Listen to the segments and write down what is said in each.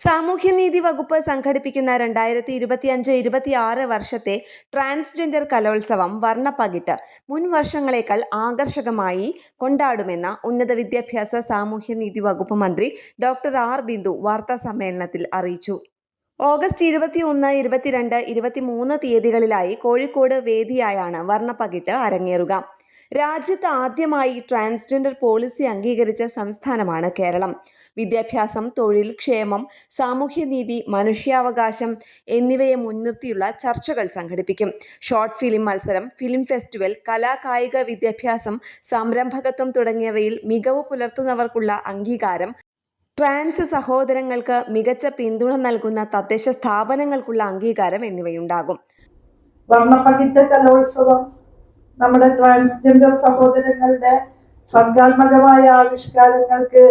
സാമൂഹ്യനീതി വകുപ്പ് സംഘടിപ്പിക്കുന്ന രണ്ടായിരത്തി ഇരുപത്തിയഞ്ച് ഇരുപത്തിയാറ് വർഷത്തെ ട്രാൻസ്ജെൻഡർ കലോത്സവം വർണപ്പകിട്ട് മുൻ വർഷങ്ങളേക്കാൾ ആകർഷകമായി കൊണ്ടാടുമെന്ന് ഉന്നത വിദ്യാഭ്യാസ സാമൂഹ്യനീതി വകുപ്പ് മന്ത്രി ഡോക്ടർ ആർ ബിന്ദു വാർത്താ സമ്മേളനത്തിൽ അറിയിച്ചു. ഓഗസ്റ്റ് ഇരുപത്തിയൊന്ന് ഇരുപത്തിരണ്ട് ഇരുപത്തിമൂന്ന് തീയതികളിലായി കോഴിക്കോട് വേദിയായാണ് വർണപ്പകിട്ട് അരങ്ങേറുക. രാജ്യത്ത് ആദ്യമായി ട്രാൻസ്ജെൻഡർ പോളിസി അംഗീകരിച്ച സംസ്ഥാനമാണ് കേരളം. വിദ്യാഭ്യാസം തൊഴിൽ ക്ഷേമം സാമൂഹ്യനീതി മനുഷ്യാവകാശം എന്നിവയെ മുൻനിർത്തിയുള്ള ചർച്ചകൾ സംഘടിപ്പിക്കും. ഷോർട്ട് ഫിലിം മത്സരം ഫിലിം ഫെസ്റ്റിവൽ കലാകായിക വിദ്യാഭ്യാസം സംരംഭകത്വം തുടങ്ങിയവയിൽ മികവ് പുലർത്തുന്നവർക്കുള്ള അംഗീകാരം ട്രാൻസ് സഹോദരങ്ങൾക്ക് മികച്ച പിന്തുണ നൽകുന്ന തദ്ദേശ സ്ഥാപനങ്ങൾക്കുള്ള അംഗീകാരം എന്നിവയുണ്ടാകും. കലോത്സവം നമ്മുടെ ട്രാൻസ്ജെൻഡർ സഹോദരങ്ങളുടെ സർഗാത്മകമായ ആവിഷ്കാരങ്ങൾക്ക്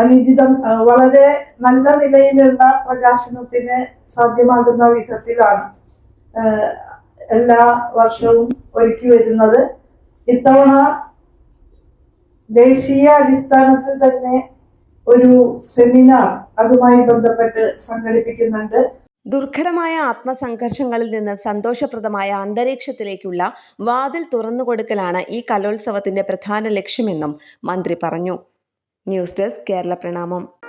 അനുചിതം വളരെ നല്ല നിലയിലുള്ള പ്രകാശനത്തിന് സാധ്യമാകുന്ന വിധത്തിലാണ് എല്ലാ വർഷവും ഒരുക്കി വരുന്നത്. ഇത്തവണ ദേശീയ അടിസ്ഥാനത്തിൽ തന്നെ ഒരു സെമിനാർ അതുമായി ബന്ധപ്പെട്ട് സംഘടിപ്പിക്കുന്നുണ്ട്. ദുർഘടമായ ആത്മസംഘർഷങ്ങളിൽ നിന്ന് സന്തോഷപ്രദമായ അന്തരീക്ഷത്തിലേക്കുള്ള വാതിൽ തുറന്നുകൊടുക്കലാണ് ഈ കലോത്സവത്തിന്റെ പ്രധാന ലക്ഷ്യമെന്നും മന്ത്രി പറഞ്ഞു. ന്യൂസ് ഡെസ്ക് കേരള പ്രണാമം.